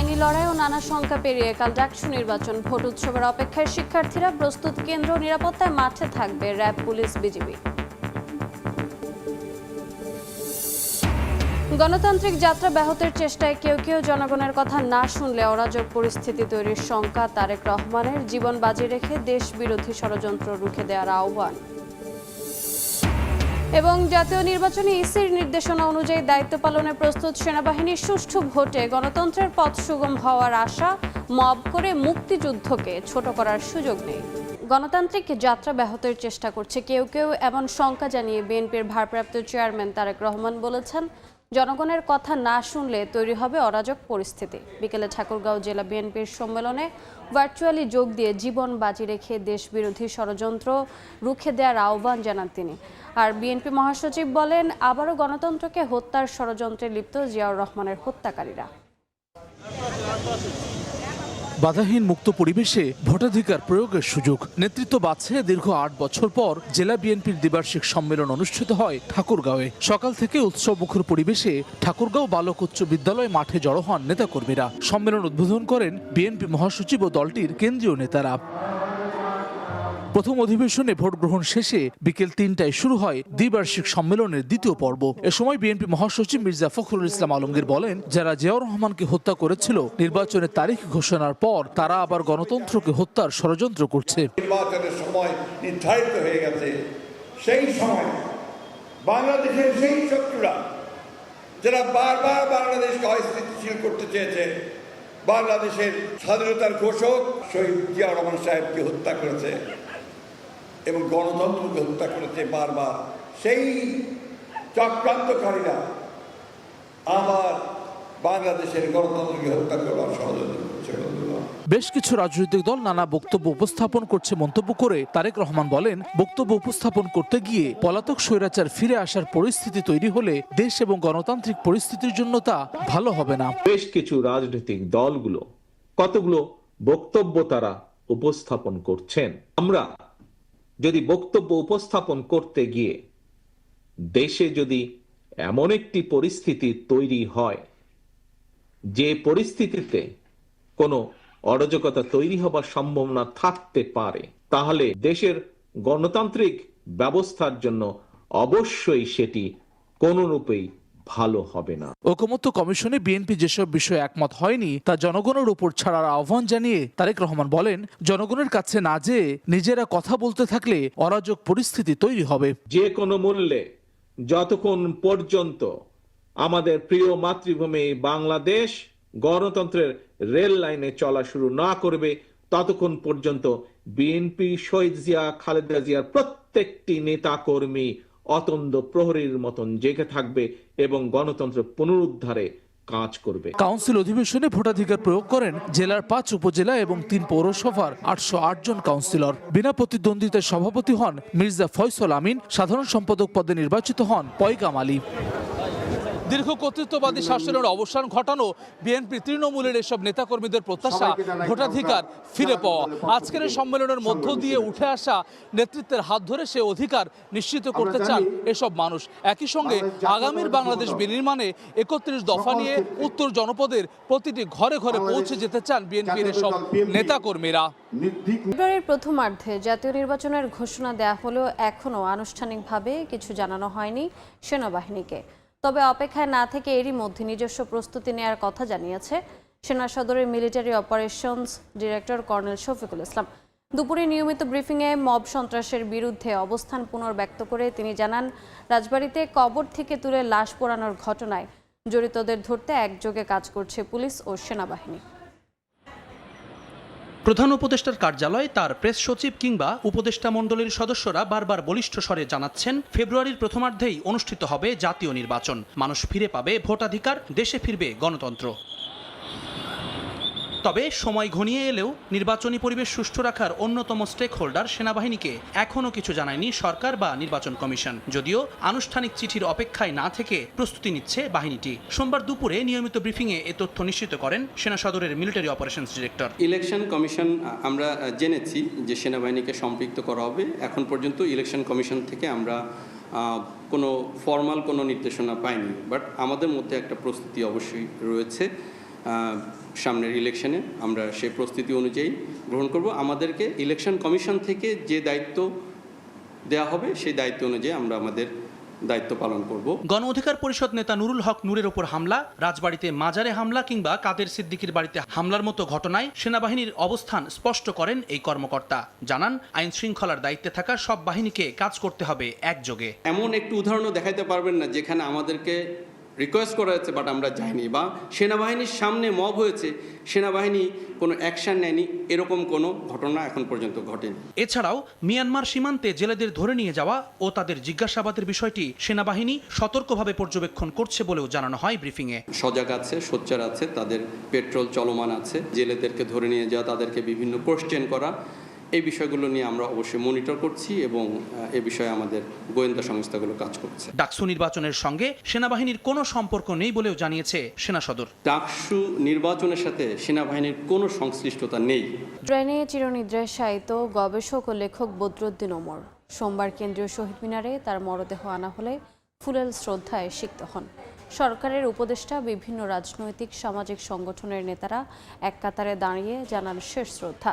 আইনি লড়াই ও নানা শঙ্কা পেরিয়ে কাল ডাকসু নির্বাচন। ভোট উৎসবের অপেক্ষায় শিক্ষার্থীরা প্রস্তুত কেন্দ্র নিরাপত্তায় মাঠে থাকবে র্যাব, পুলিশ, বিজিবি। গণতান্ত্রিক যাত্রা ব্যাহতের চেষ্টায় কেউ কেউ জনগণের কথা না শুনলে অরাজক পরিস্থিতি তৈরির শঙ্কা তারেক রহমানের। জীবন বাজি রেখে দেশ বিরোধী ষড়যন্ত্র রুখে দেওয়ার আহ্বান। এবং জাতীয় নির্বাচনে ইসির নির্দেশনা অনুযায়ী দায়িত্ব পালনে প্রস্তুত সেনাবাহিনীর সুষ্ঠু ভোটে গণতন্ত্রের পথ সুগম হওয়ার আশা, মব করে মুক্তিযুদ্ধকে ছোট করার সুযোগ নেই। গণতান্ত্রিক যাত্রা ব্যাহতের চেষ্টা করছে কেউ কেউ, এমন শঙ্কা জানিয়ে বিএনপির ভারপ্রাপ্ত চেয়ারম্যান তারেক রহমান বলেছেন। জনগণের কথা না শুনলে তৈরি হবে অরাজক পরিস্থিতি। বিকেলে ঠাকুরগাঁও জেলা বিএনপির সম্মেলনে ভার্চুয়ালি যোগ দিয়ে জীবন বাজি রেখে দেশবিরোধী ষড়যন্ত্র রুখে দেওয়ার আহ্বান জানান তিনি। আর বিএনপি মহাসচিব বলেন, আবারও গণতন্ত্রকে হত্যার ষড়যন্ত্রে লিপ্ত জিয়াউর রহমানের হত্যাকারীরা। বাধাহীন মুক্ত পরিবেশে ভোটাধিকার প্রয়োগের সুযোগ। নেতৃত্ব বাছে দীর্ঘ আট বছর পর জেলা বিএনপির দ্বিবার্ষিক সম্মেলন অনুষ্ঠিত হয় ঠাকুরগাঁওয়ে। সকাল থেকে উৎসব মুখর পরিবেশে ঠাকুরগাঁও বালক উচ্চ বিদ্যালয় মাঠে জড়ো হন নেতাকর্মীরা। সম্মেলন উদ্বোধন করেন বিএনপি মহাসচিব ও দলটির কেন্দ্রীয় নেতারা। প্রথম অধিবেশনে ভোট গ্রহণ শেষে বিকেল তিনটায় শুরু হয় দ্বিবার্ষিক সম্মেলনের দ্বিতীয় পর্ব। এ সময় বিএনপি মহাসচিব মির্জা ফখরুল ইসলাম আলমগীর বলেন, যারা জিয়াউর রহমানকে হত্যা করেছিল, নির্বাচনের তারিখ ঘোষণার পর তারা আবার গণতন্ত্রকে হত্যার ষড়যন্ত্র করছে। নির্বাচনের সময় নির্ধারিত হয়ে গেছে। সেই সময় বাংলাদেশের সেই শত্রুরা, যারা বারবার বাংলাদেশকে অস্থিতিশীল করতে চেয়েছে, বাংলাদেশের স্বাধীনতার ঘোষক শহীদ জিয়া রহমান সাহেবকে হত্যা করেছে। এবং গণতন্ত্রকে হত্যা করেছে বারবার। সেই চক্রান্তকারীরা আবার বাংলাদেশের গণতন্ত্রকে হত্যা করবার ষড়যন্ত্র করছে বেশ কিছু রাজনৈতিক দল নানা বক্তব্য উপস্থাপন করছে মন্তব্য করে তারেক রহমান বলেন বক্তব্য উপস্থাপন করতে গিয়ে পলাতক স্বৈরাচার ফিরে আসার পরিস্থিতি তৈরি হলে দেশ এবং গণতান্ত্রিক পরিস্থিতির জন্য তা ভালো হবে না। বেশ কিছু রাজনৈতিক দলগুলো কতগুলো বক্তব্য তারা উপস্থাপন করছেন? আমরা যদি বক্তব্য উপস্থাপন করতে গিয়ে দেশে যদি এমন একটি পরিস্থিতি তৈরি হয়, যে পরিস্থিতিতে কোনো অরাজকতা তৈরি হবার সম্ভাবনা থাকতে পারে, তাহলে দেশের গণতান্ত্রিক ব্যবস্থার জন্য অবশ্যই সেটি কোনরূপেই ভালো হবে না। ঐকমত্য কমিশনে বিএনপি যেসব বিষয়ে একমত হয়নি তা জনগণের উপর ছাড়ার আহ্বান জানিয়ে তারেক রহমান বলেন জনগণের কাছে না যেয়ে নিজেরা কথা বলতে থাকলে অরাজক পরিস্থিতি তৈরি হবে। যে কোনো মূল্যে যতক্ষণ পর্যন্ত আমাদের প্রিয় মাতৃভূমি বাংলাদেশ গণতন্ত্রের রেল লাইনে চলা শুরু না করবে ততক্ষণ পর্যন্ত বিএনপি শহীদ জিয়া খালেদা জিয়ার প্রত্যেকটি নেতা কর্মী অতন্দ প্রহরীর মতন জেগে থাকবে এবং গণতন্ত্র পুনরুদ্ধারে কাজ করবে। কাউন্সিল অধিবেশনে ভোটাধিকার প্রয়োগ করেন জেলার পাঁচ উপজেলা এবং তিন পৌরসভার আটশো জন কাউন্সিলর। বিনা প্রতিদ্বন্দ্বিতায় সভাপতি হন মির্জা ফয়সল আমিন, সাধারণ সম্পাদক পদে নির্বাচিত হন পয়গাম আলী। দীর্ঘ কর্তৃত্ববাদী শাসনের অবসান ঘটানো বিএনপি তৃণমূলের এসব নেতাকর্মীদের প্রত্যাশা ভোটাধিকার ফিরে পাওয়া। আজকের এই সম্মেলনের মধ্য দিয়ে উঠে আসা নেতৃত্বের হাত ধরে সে অধিকার নিশ্চিত করতে চান এসব মানুষ। একই সঙ্গে আগামীর বাংলাদেশ বিনির্মাণে একত্রিশ দফা নিয়ে উত্তর জনপদের প্রতিটি ঘরে ঘরে পৌঁছে যেতে চান বিএনপির এসব নেতাকর্মীরা ফেব্রুয়ারির প্রথমার্ধে জাতীয় নির্বাচনের ঘোষণা দেয়া হলেও এখনও আনুষ্ঠানিকভাবে কিছু জানানো হয়নি সেনাবাহিনীকে। তবে অপেক্ষায় না থেকে এরই মধ্যে নিজস্ব প্রস্তুতি নেয়ার কথা জানিয়েছে সেনা সদরের military operations director colonel Shafiqul Islam. দুপুরে নিয়মিত ব্রিফিংয়ে মব সন্ত্রাসের বিরুদ্ধে অবস্থান পুনর্ব্যক্ত করে তিনি জানান, রাজবাড়িতে কবর থেকে তুলে লাশ পোড়ানোর ঘটনায় জড়িতদের ধরতে একযোগে কাজ করছে পুলিশ ও সেনাবাহিনী। প্রধান উপদেষ্টার কার্যালয়, তার প্রেস সচিব কিংবা উপদেষ্টা মণ্ডলীর সদস্যরা বারবার বলিষ্ঠ স্বরে জানাচ্ছেন, ফেব্রুয়ারির প্রথমার্ধেই অনুষ্ঠিত হবে জাতীয় নির্বাচন। মানুষ ফিরে পাবে ভোটাধিকার, দেশে ফিরবে গণতন্ত্র। তবে সময় ঘনিয়ে এলেও নির্বাচনী পরিবেশ সুষ্ঠু রাখার অন্যতম স্টেক হোল্ডার সেনাবাহিনীকে এখনও কিছু জানায়নি সরকার বা নির্বাচন কমিশন। যদিও আনুষ্ঠানিক চিঠির অপেক্ষায় না থেকে প্রস্তুতি নিচ্ছে বাহিনীটি। সোমবার দুপুরে নিয়মিত ব্রিফিংয়ে এ তথ্য নিশ্চিত করেন সেনা সদরের military operations director. Election commission আমরা জেনেছি যে সেনাবাহিনীকে সম্পৃক্ত করা হবে। এখন পর্যন্ত ইলেকশন কমিশন থেকে আমরা কোনো ফর্মাল কোনো নির্দেশনা পাইনি। বাট আমাদের মধ্যে একটা প্রস্তুতি অবশ্যই রয়েছে। সামনের ইলেকশনে আমরা সে প্রস্তুতি অনুযায়ী গ্রহণ করব। আমাদেরকে ইলেকশন কমিশন থেকে যে দায়িত্ব দেওয়া হবে সেই দায়িত্ব অনুযায়ী আমরা আমাদের দায়িত্ব পালন করব। গণ অধিকার পরিষদ নেতা নুরুল হক নূরের ওপর হামলা রাজবাড়িতে মাজারে হামলা কিংবা কাদের সিদ্দিকির বাড়িতে হামলার মতো ঘটনায় সেনাবাহিনীর অবস্থান স্পষ্ট করেন এই কর্মকর্তা। জানান আইন শৃঙ্খলার দায়িত্বে থাকা সব বাহিনীকে কাজ করতে হবে একযোগে। এমন একটু উদাহরণও দেখাইতে পারবেন না যেখানে আমাদেরকে রিকোয়েস্ট করা হয়েছে বাট আমরা যাইনি বা সেনাবাহিনীর সামনে মব হয়েছে সেনাবাহিনী কোনো অ্যাকশন নেয়নি এরকম কোনো ঘটনা এখন পর্যন্ত ঘটেনি। এছাড়াও মিয়ানমার সীমান্তে জেলেদের ধরে নিয়ে যাওয়া ও তাদের জিজ্ঞাসাবাদের বিষয়টি সেনাবাহিনী সতর্কভাবে পর্যবেক্ষণ করছে বলেও জানানো হয় ব্রিফিংয়ে। সজাগ আছে সোচ্চার আছে তাদের পেট্রোল চলমান আছে জেলেদেরকে ধরে নিয়ে যাওয়া তাদেরকে বিভিন্ন কোশ্চেন করা এই বিষয়গুলো নিয়ে আমরা অবশ্যই মনিটর করছি এবং এ বিষয়ে আমাদের গোয়েন্দা সংস্থাগুলো কাজ করছে। ডাকসু নির্বাচনের সঙ্গে সেনাবাহিনীর কোনো সম্পর্ক নেই বলেও জানিয়েছে সেনা সদর। ডাকসু নির্বাচনের সাথে সেনাবাহিনীর কোনো সংশ্লিষ্টতা নেই। ট্রেনে চিরনিদ্রায় শায়িত গবেষক ও লেখক বদরুদ্দিন ওমর। সোমবার কেন্দ্রীয় শহীদ মিনারে তার মরদেহ আনা হলে ফুলেল শ্রদ্ধায় সিক্ত হন। সরকারের উপদেষ্টা বিভিন্ন রাজনৈতিক সামাজিক সংগঠনের নেতারা এক কাতারে দাঁড়িয়ে জানান শেষ শ্রদ্ধা।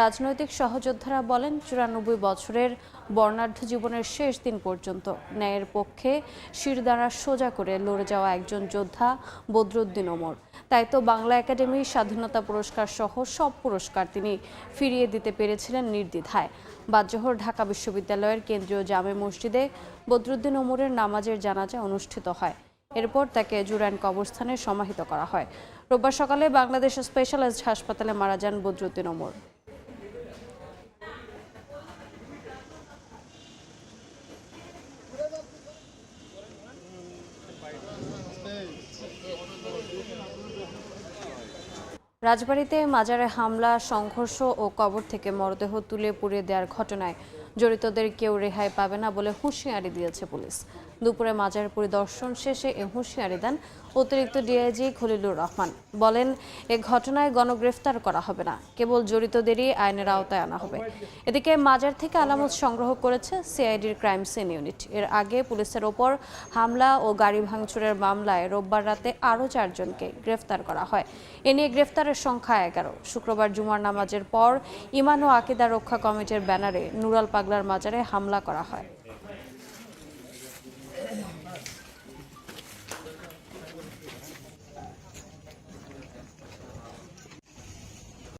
রাজনৈতিক সহযোদ্ধারা বলেন, চুরানব্বই বছরের বর্ণাঢ্য জীবনের শেষ দিন পর্যন্ত ন্যায়ের পক্ষে শিরদাঁড়া সোজা করে লড়ে যাওয়া একজন যোদ্ধা বদরুদ্দিন ওমর। তাই তো বাংলা একাডেমির স্বাধীনতা পুরস্কার সহ সব পুরস্কার তিনি ফিরিয়ে দিতে পেরেছিলেন নির্দ্বিধায়। বাদজোহর ঢাকা বিশ্ববিদ্যালয়ের কেন্দ্রীয় জামে মসজিদে বদরুদ্দিন ওমরের নামাজের জানাজা অনুষ্ঠিত হয়। এরপর তাকে জুরাইন কবরস্থানে সমাহিত করা হয়। রোববার সকালে বাংলাদেশ স্পেশালাইজড হাসপাতালে মারা যান বদরুদ্দিন ওমর। রাজবাড়িতে মাজারে হামলা সংঘর্ষ ও কবর থেকে মরদেহ তুলে পুড়িয়ে দেওয়ার ঘটনায় জড়িতদের কেউ রেহাই পাবে না বলে হুঁশিয়ারি দিয়েছে পুলিশ। দুপুরে মাজার পরিদর্শন শেষে এ হুঁশিয়ারি দেন অতিরিক্ত ডিআইজি খলিলুর রহমান। বলেন, এ ঘটনায় গণগ্রেফতার করা হবে না, কেবল জড়িতদেরই আইনের আওতায় আনা হবে। এদিকে মাজার থেকে আলামত সংগ্রহ করেছে সিআইডির ক্রাইম সিন ইউনিট। এর আগে পুলিশের ওপর হামলা ও গাড়ি ভাঙচুরের মামলায় রোববার রাতে আরও চারজনকে গ্রেফতার করা হয়। এ নিয়ে গ্রেফতারের সংখ্যা এগারো। শুক্রবার জুমার নামাজের পর ইমান ও আকিদা রক্ষা কমিটির ব্যানারে নুরাল পাগলার মাজারে হামলা করা হয়।